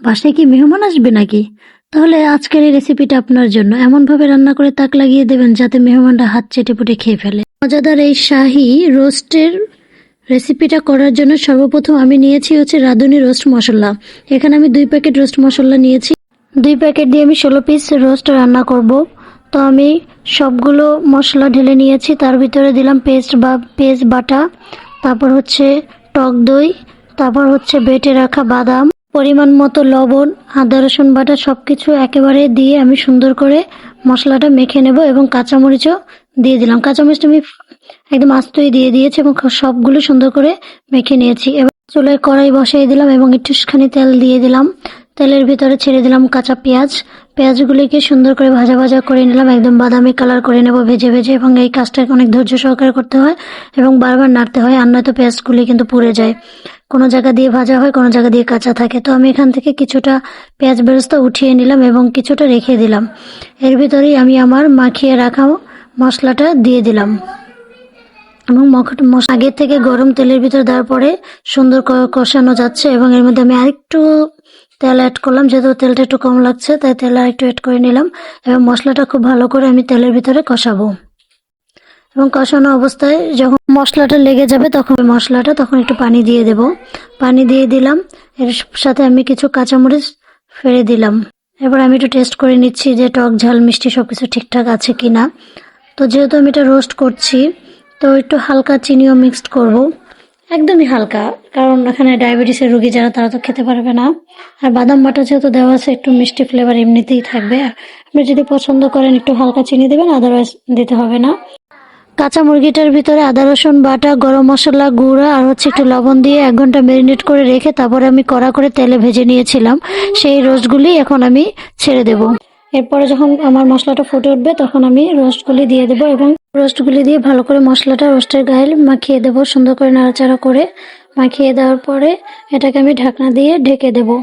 বাসায় কি মেহমান আসবে নাকি? তাহলে আজকের এই রেসিপিটা আপনার জন্য। এমনভাবে রান্না করে তাক লাগিয়ে দেবেন যাতে মেহমানরা হাত চেটে পুটে খেয়ে ফেলে। মজাদার এই শাহি রোস্টের রেসিপিটা করার জন্য সর্বপ্রথম আমি নিয়েছি হচ্ছে রাঁধুনি রোস্ট মশলা। এখানে আমি দুই প্যাকেট রোস্ট মশলা নিয়েছি। দুই প্যাকেট দিয়ে আমি ষোলো পিস রোস্ট রান্না করব। তো আমি সবগুলো মশলা ঢেলে নিয়েছি। তার ভিতরে দিলাম পেস্ট বা পেস্ট বাটা, তারপর হচ্ছে টক দই, তারপর হচ্ছে বেটে রাখা বাদাম। পরিমাণ মতো লবণ, আদা, রসুন বাটা সব কিছু একেবারে দিয়ে আমি সুন্দর করে মশলাটা মেখে নেব এবং কাঁচামরিচও দিয়ে দিলাম। কাঁচামরিচটা আমি একদম আস্তই দিয়ে দিয়েছি এবং সবগুলো সুন্দর করে মেখে নিয়েছি। এবার চুলায় কড়াই বসিয়ে দিলাম এবং একটুখানি তেল দিয়ে দিলাম। তেলের ভিতরে ছেড়ে দিলাম কাঁচা পেঁয়াজ। পেঁয়াজগুলিকে সুন্দর করে ভাজা ভাজা করে নিলাম, একদম বাদামি কালার করে নেব ভেজে ভেজে এবং এই কাজটা অনেক ধৈর্য সহকারে করতে হয় এবং বারবার নাড়তে হয় আর নয়তো পেঁয়াজগুলি কিন্তু পুড়ে যায়। কোনো জায়গা দিয়ে ভাজা হয়, কোনো জায়গা দিয়ে কাঁচা থাকে। তো আমি এখান থেকে কিছুটা পেঁয়াজ বেরেস্তা উঠিয়ে নিলাম এবং কিছুটা রেখে দিলাম। এর ভিতরেই আমি আমার মাখিয়ে রাখা মশলাটা দিয়ে দিলাম। এবং আগের থেকে গরম তেলের ভিতরে দেওয়ার পরে সুন্দর কষানো যাচ্ছে এবং এর মধ্যে আমি আরেকটু তেল অ্যাড করলাম। যেহেতু তেলটা একটু কম লাগছে, তাই তেল আরেকটু অ্যাড করে নিলাম এবং মশলাটা খুব ভালো করে আমি তেলের ভিতরে কষাবো। এবং কষানো অবস্থায় যখন মশলাটা লেগে যাবে তখন মশলাটা তখন একটু পানি দিয়ে দেব। পানি দিয়ে দিলাম। এর সাথে আমি কিছু কাঁচামরিচ ফেলে দিলাম। এবার আমি একটু টেস্ট করে নিচ্ছি যে টক ঝাল মিষ্টি সব কিছু ঠিকঠাক আছে কি না তো যেহেতু আমি এটা রোস্ট করছি তো একটু হালকা চিনিও মিক্সড করব। একদমই হালকা, কারণ এখানে ডায়াবেটিসের রুগী যারা, তারা তো খেতে পারবে না। আর বাদাম বাটা যেহেতু দেওয়া আছে, একটু মিষ্টি ফ্লেভার এমনিতেই থাকবে। আপনি যদি পছন্দ করেন, একটু হালকা চিনি দেবেন আদারওয়াইজ দিতে হবে না। কাঁচা মুরগিটার ভিতরে আদা, রসুন বাটা, গরম মশলা, গুঁড়া, আর হচ্ছে একটু লবণ দিয়ে এক ঘণ্টা ম্যারিনেট করে রেখে, তারপরে আমি কড়া করে তেলে ভেজে নিয়েছিলাম। সেই রোস্টগুলি এখন আমি ছেড়ে দেব। এরপরে যখন আমার মশলাটা ফুটে উঠবে, তখন আমি রোস্টগুলি দিয়ে দেবো এবং রোস্টগুলি দিয়ে ভালো করে মশলাটা রোস্টের গায়ে মাখিয়ে দেবো, সুন্দর করে নাড়াচাড়া করে মাখিয়ে দেওয়ার পরে এটাকে আমি ঢাকনা দিয়ে ঢেকে দেবো,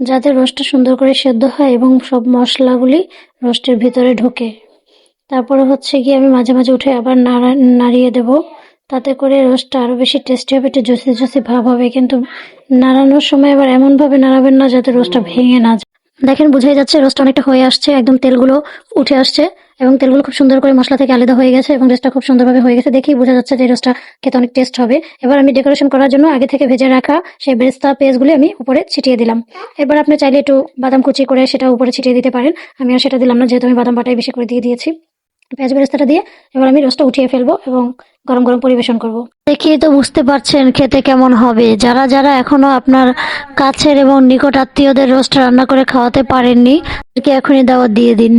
যাতে রোস্টটা সুন্দর করে সেদ্ধ হয় এবং সব মশলাগুলি রোস্টের ভিতরে ঢোকে। তারপরে হচ্ছে গিয়ে আমি মাঝে মাঝে উঠে আবার নাড়া, নাড়িয়ে দেব, তাতে করে রোস্টটা আরও বেশি টেস্টি হবে, একটু জুসি জুসি ভাব হবে, কিন্তু নাড়ানোর সময় আবার এমনভাবে নাড়াবেন না যাতে রোস্টটা ভেঙে না যায়। দেখেন, বুঝাই যাচ্ছে, রোস্ট অনেকটা হয়ে আসছে, একদম তেলগুলো উঠে আসছে এবং তেলগুলো খুব সুন্দর করে মশলা থেকে আলাদা হয়ে গেছে এবং রেস্টটা খুব সুন্দরভাবে হয়ে গেছে। দেখেই বোঝা যাচ্ছে যে রোস্টটা খেতে অনেক টেস্ট হবে। এবার আমি ডেকোরেশন করার জন্য আগে থেকে ভেজে রাখা সেই বেরেস্তা পেঁয়াজগুলি আমি উপরে ছিটিয়ে দিলাম। এবার আপনি চাইলে একটু বাদাম কুচি করে সেটা উপরে ছিটিয়ে দিতে পারেন। আমি আর সেটা দিলাম না, যেহেতু আমি বাদাম বাটাই বেশি করে দিয়ে দিয়েছি। পেঁয়াজ বেরেস্তাটা দিয়ে এবার আমি রসটা উঠিয়ে ফেলব এবং গরম গরম পরিবেশন করব। দেখিয়ে তো বুঝতে পারছেন খেতে কেমন হবে। যারা যারা এখনও আপনার কাছের এবং নিকট আত্মীয়দের রোস্ট রান্না করে খাওয়াতে পারেননি এখনই দাওয়াত দিয়ে দিন।